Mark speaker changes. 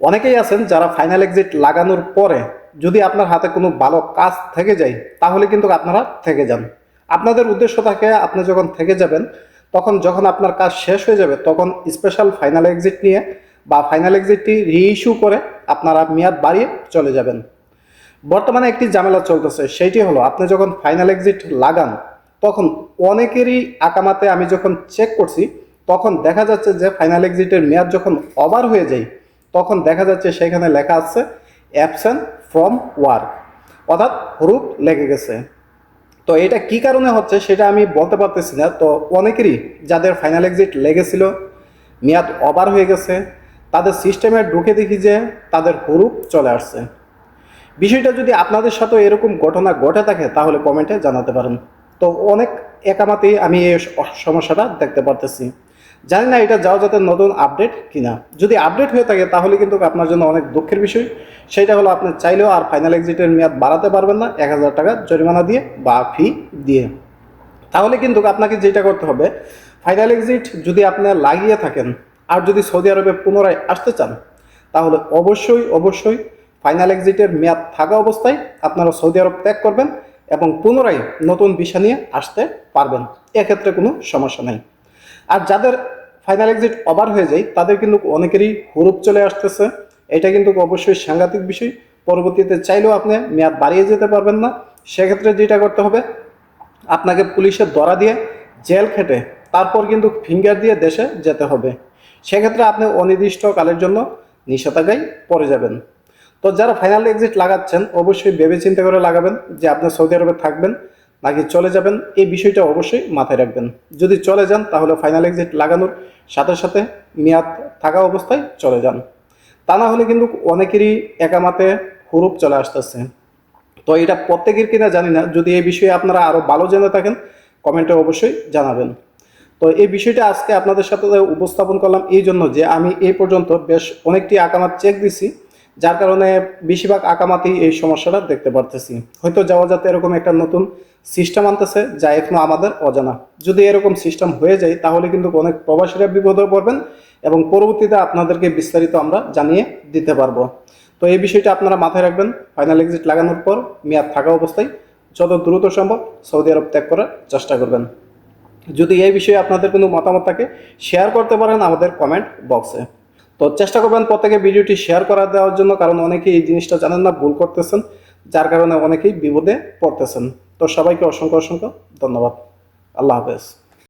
Speaker 1: অনেকেই আছেন যারা ফাইনাল এক্সিট লাগানোর পরে যদি আপনার হাতে কোনো ভালো কাজ থেকে যায়, তাহলে কিন্তু আপনারা থেকে যান। আপনাদের উদ্দেশ্য থাকে আপনি যখন থেকে যাবেন, তখন যখন আপনার কাজ শেষ হয়ে যাবে, তখন স্পেশাল ফাইনাল এক্সিট নিয়ে বা ফাইনাল এক্সিটটি রিইস্যু করে আপনারা মেয়াদ বাড়িয়ে চলে যাবেন। বর্তমানে একটি ঝামেলা চলতেছে, সেইটি হলো আপনি যখন ফাইনাল এক্সিট লাগান, তখন অনেকেরই আকামাতে আমি যখন চেক করছি, তখন দেখা যাচ্ছে যে ফাইনাল এক্সিটের মেয়াদ যখন ওভার হয়ে যায় তখন দেখা যাচ্ছে সেখানে লেখা আছে অ্যাবসেন্ট ফ্রম ওয়ার্ক অর্থাৎ হরুপ লেগে গেছে। তো এটা কি কারণে হচ্ছে সেটা আমি বলতে পারতেছি না। তো অনেকেরই যাদের ফাইনাল এক্সিট লেগেছিল, মেয়াদ ওভার হয়ে গেছে, তাদের সিস্টেমে ঢুকে দেখি যে তাদের হরুপ চলে আসছে। বিষয়টা যদি আপনাদের সাথে এরকম ঘটনা ঘটে থাকে, তাহলে কমেন্টে জানাতে পারেন। তো অনেক একামাতেই আমি এই সমস্যাটা দেখতে পারতেছি। জানি না এটা যাওয়া যাতে নতুন আপডেট কিনা। যদি আপডেট হয়ে থাকে, তাহলে কিন্তু আপনার জন্য অনেক দুঃখের বিষয়। সেটা হলো আপনি চাইলেও আর ফাইনাল এক্সিটের মেয়াদ বাড়াতে পারবেন না, এক হাজার টাকা জরিমানা দিয়ে বা ফি দিয়ে। তাহলে কিন্তু আপনাকে যেটা করতে হবে ফাইনাল এক্সিট যদি আপনি লাগিয়ে থাকেন, আর যদি সৌদি আরবে পুনরায় আসতে চান, তাহলে অবশ্যই অবশ্যই ফাইনাল এক্সিটের মেয়াদ থাকা অবস্থায় আপনারা সৌদি আরব ত্যাগ করবেন এবং পুনরায় নতুন ভিসা নিয়ে আসতে পারবেন। এক্ষেত্রে কোনো সমস্যা নেই। আর যাদের ফাইনাল এক্সিট ওভার হয়ে যায়, তাদের কিন্তু অনেকেরই হুরুপ চলে আসতেছে। এটা কিন্তু অবশ্যই সাংঘাতিক বিষয়। পরবর্তীতে চাইলেও আপনি মেয়াদ বাড়িয়ে যেতে পারবেন না। সেক্ষেত্রে যেটা করতে হবে, আপনাকে পুলিশের ধরা দিয়ে জেল খেটে, তারপর কিন্তু ফিঙ্গার দিয়ে দেশে যেতে হবে। সেক্ষেত্রে আপনি অনির্দিষ্টকালের জন্য নিষেধাজ্ঞায় পড়ে যাবেন। তো যারা ফাইনাল এক্সিট লাগাচ্ছেন, অবশ্যই ভেবে চিন্তা করে লাগাবেন যে আপনি সৌদি আরবে থাকবেন। নাকি চলে যাবেন, এই বিষয়টা অবশ্যই মাথায় রাখবেন। যদি চলে যান, তাহলে ফাইনাল এক্সিট লাগানোর সাথে সাথে মেয়াদ থাকা অবস্থায় চলে যান। তা না হলে কিন্তু অনেকেরই একামাতে হুরুপ চলে আসতেছে। তো এটা প্রত্যেকের কিনা জানি না, যদি এই বিষয়ে আপনারা আরও ভালো জেনে থাকেন, কমেন্টে অবশ্যই জানাবেন। তো এই বিষয়টা আজকে আপনাদের সাথে উপস্থাপন করলাম, এই জন্য যে আমি এই পর্যন্ত বেশ অনেকটি আকামাত চেক দিছি। যার কারণে বেশিরভাগ আকামাতেই এই সমস্যাটা দেখতে পারতেছি। হয়তো যাওয়া যাতে এরকম একটা নতুন সিস্টেম আনতেছে, যা এখনও আমাদের অজানা। যদি এরকম সিস্টেম হয়ে যায়, তাহলে কিন্তু অনেক প্রবাসীরা বিপদে পড়বেন এবং পরবর্তীতে আপনাদেরকে বিস্তারিত আমরা জানিয়ে দিতে পারব। তো এই বিষয়টা আপনারা মাথায় রাখবেন। ফাইনাল এক্সিট লাগানোর পর মেয়াদ থাকা অবস্থায় যত দ্রুত সম্ভব সৌদি আরব ত্যাগ করার চেষ্টা করবেন। যদি এই বিষয়ে আপনাদের কোনো মতামত থাকে শেয়ার করতে পারেন আমাদের কমেন্ট বক্সে তো চেষ্টা করবেন প্রত্যেকে ভিডিওটি শেয়ার করা দেওয়ার জন্য, কারণ অনেকেই এই জিনিসটা জানেন না, ভুল করতেছেন, যার কারণে অনেকেই বিপদে পড়তেছেন। তো সবাইকে অসংখ্য অসংখ্য ধন্যবাদ। আল্লাহ হাফেজ।